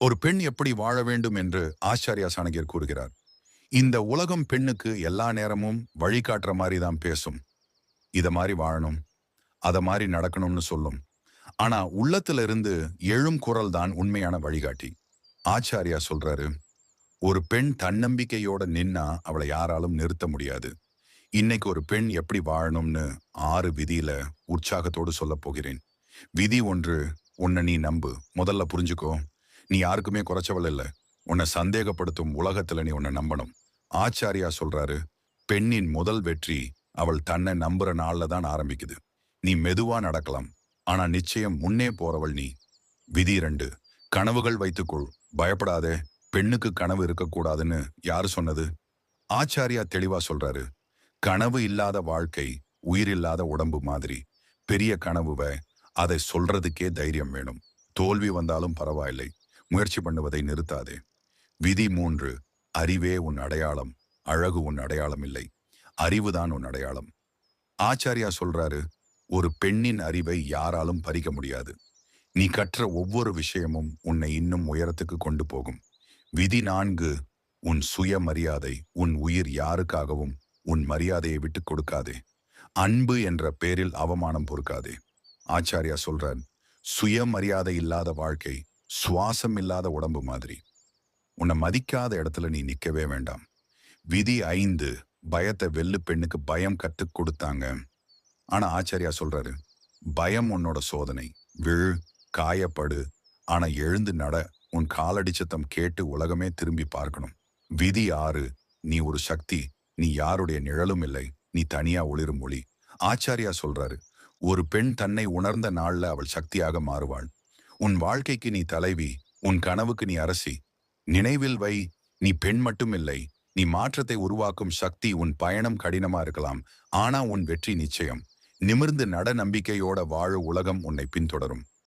ஒரு பெண் எப்படி வாழ வேண்டும் என்று ஆச்சாரியா சாணகியர் கூறுகிறார். இந்த உலகம் பெண்ணுக்கு எல்லா நேரமும் வழிகாட்டுற மாதிரி தான் பேசும். இத மாதிரி வாழணும் அத மாதிரி நடக்கணும்னு சொல்லும். ஆனா உள்ளத்துல இருந்து எழும் குரல் தான் உண்மையான வழிகாட்டி. ஆச்சாரியா சொல்றாரு ஒரு பெண் தன்னம்பிக்கையோட நின்னா அவளை யாராலும் நிறுத்த முடியாது. இன்னைக்கு ஒரு பெண் எப்படி வாழணும்னு ஆறு விதியில உற்சாகத்தோடு சொல்லப் போகிறேன். விதி ஒன்று உன்னை நீ நம்பு. முதல்ல புரிஞ்சுக்கோ. நீ யாருக்குமே குறைச்சவள் இல்ல. உன்னை சந்தேகப்படுத்தும் உலகத்துல நீ உன்னை நம்பணும். ஆச்சாரியா சொல்றாரு பெண்ணின் முதல் வெற்றி அவள் தன்னை நம்புற நாள்ல தான் ஆரம்பிக்குது. நீ மெதுவா நடக்கலாம். ஆனா நிச்சயம் முன்னே போறவள் நீ. விதி ரெண்டு கனவுகள் வைத்துக்கொள். பயப்படாதே. பெண்ணுக்கு கனவு இருக்கக்கூடாதுன்னு யாரு சொன்னது? ஆச்சாரியா தெளிவா சொல்றாரு கனவு இல்லாத வாழ்க்கை உயிரில்லாத உடம்பு மாதிரி. பெரிய கனவுவை அதை சொல்றதுக்கே தைரியம் வேணும். தோல்வி வந்தாலும் பரவாயில்லை. முயற்சி பண்ணுவதை நிறுத்தாதே. விதி மூன்று அறிவே உன் அடையாளம் அழகு உன் அடையாளம் இல்லை அறிவுதான் உன் அடையாளம். ஆச்சாரியா சொல்றாரு ஒரு பெண்ணின் அறிவை யாராலும் பறிக்க முடியாது. நீ கற்ற ஒவ்வொரு விஷயமும் உன்னை இன்னும் உயரத்துக்கு கொண்டு போகும். விதி நான்கு உன் சுயமரியாதை உன் உயிர் யாருக்காகவும் உன் மரியாதையை விட்டுக் கொடுக்காதே. அன்பு என்ற பேரில் அவமானம் பொறுக்காதே. ஆச்சாரியா சொல்றார் சுயமரியாதை இல்லாத வாழ்க்கை சுவாசம் இல்லாத உடம்பு மாதிரி. உன்னை மதிக்காத இடத்துல நீ நிற்கவே வேண்டாம். விதி ஐந்து பயத்தை வெல்லு பெண்ணுக்கு பயம் கற்றுக் கொடுத்தாங்க. ஆனால் ஆச்சாரியா சொல்றாரு பயம் உன்னோட சோதனை. விழு காயப்படு. ஆனால் எழுந்து நட. உன் காலடி சத்தம் கேட்டு உலகமே திரும்பி பார்க்கணும். விதி ஆறு நீ ஒரு சக்தி. நீ யாருடைய நிழலும் இல்லை. நீ தனியா ஒளிரும் ஒளி. ஆச்சாரியா சொல்றாரு ஒரு பெண் தன்னை உணர்ந்த நாள்ல அவள் சக்தியாக மாறுவாள். உன் வாழ்க்கைக்கு நீ தலைவி உன் கனவுக்கு நீ அரசி. நினைவில் வை நீ பெண் மட்டும் இல்லை நீ மாற்றத்தை உருவாக்கும் சக்தி உன் பயணம் கடினமா இருக்கலாம் ஆனா உன் வெற்றி நிச்சயம். நிமிர்ந்து நட நம்பிக்கையோட வாழ உலகம் உன்னை பின்தொடரும்.